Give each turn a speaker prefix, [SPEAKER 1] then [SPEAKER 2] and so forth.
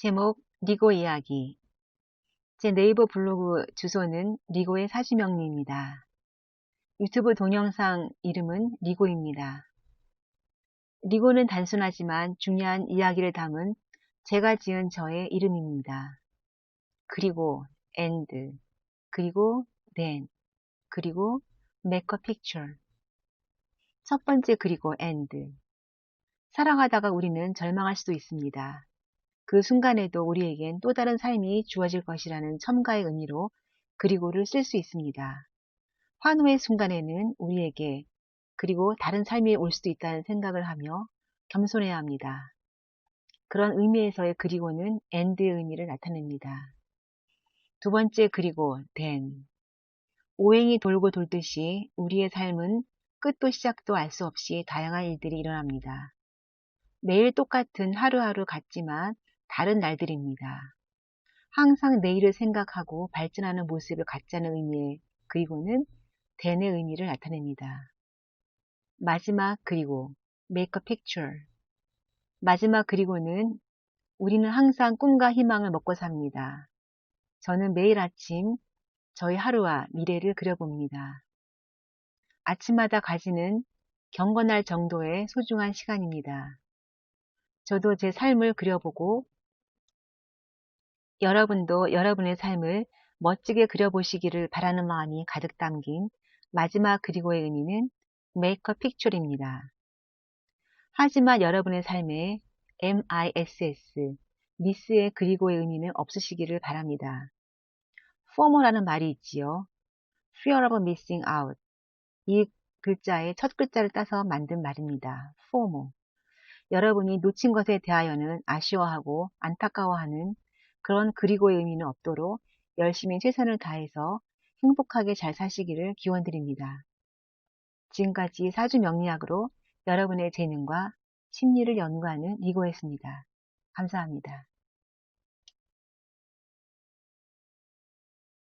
[SPEAKER 1] 제목 리고 이야기 제 네이버 블로그 주소는 리고의 사주명리입니다. 유튜브 동영상 이름은 리고입니다. 리고는 단순하지만 중요한 이야기를 담은 제가 지은 저의 이름입니다. 그리고 and 그리고 then 그리고 make a picture 첫 번째 그리고 and 사랑하다가 우리는 절망할 수도 있습니다. 그 순간에도 우리에겐 또 다른 삶이 주어질 것이라는 첨가의 의미로 그리고를 쓸 수 있습니다. 환호의 순간에는 우리에게 그리고 다른 삶이 올 수도 있다는 생각을 하며 겸손해야 합니다. 그런 의미에서의 그리고는 end의 의미를 나타냅니다. 두 번째 그리고 then 오행이 돌고 돌듯이 우리의 삶은 끝도 시작도 알 수 없이 다양한 일들이 일어납니다. 매일 똑같은 하루하루 같지만 다른 날들입니다. 항상 내일을 생각하고 발전하는 모습을 갖자는 의미의 그리고는 된의 의미를 나타냅니다. 마지막 그리고 make a picture 마지막 그리고는 우리는 항상 꿈과 희망을 먹고 삽니다. 저는 매일 아침 저희 하루와 미래를 그려봅니다. 아침마다 가지는 경건할 정도의 소중한 시간입니다. 저도 제 삶을 그려보고 여러분도 여러분의 삶을 멋지게 그려보시기를 바라는 마음이 가득 담긴 마지막 그리고의 의미는 a picture입니다. 하지만 여러분의 삶에 MISS, 미스의 그리고의 의미는 없으시기를 바랍니다. FOMO라는 말이 있지요. Fear of Missing Out. 이 글자의 첫 글자를 따서 만든 말입니다. FOMO. 여러분이 놓친 것에 대하여는 아쉬워하고 안타까워하는 그런 그리고의 의미는 없도록 열심히 최선을 다해서 행복하게 잘 사시기를 기원드립니다. 지금까지 사주 명리학으로 여러분의 재능과 심리를 연구하는 리고였습니다. 감사합니다.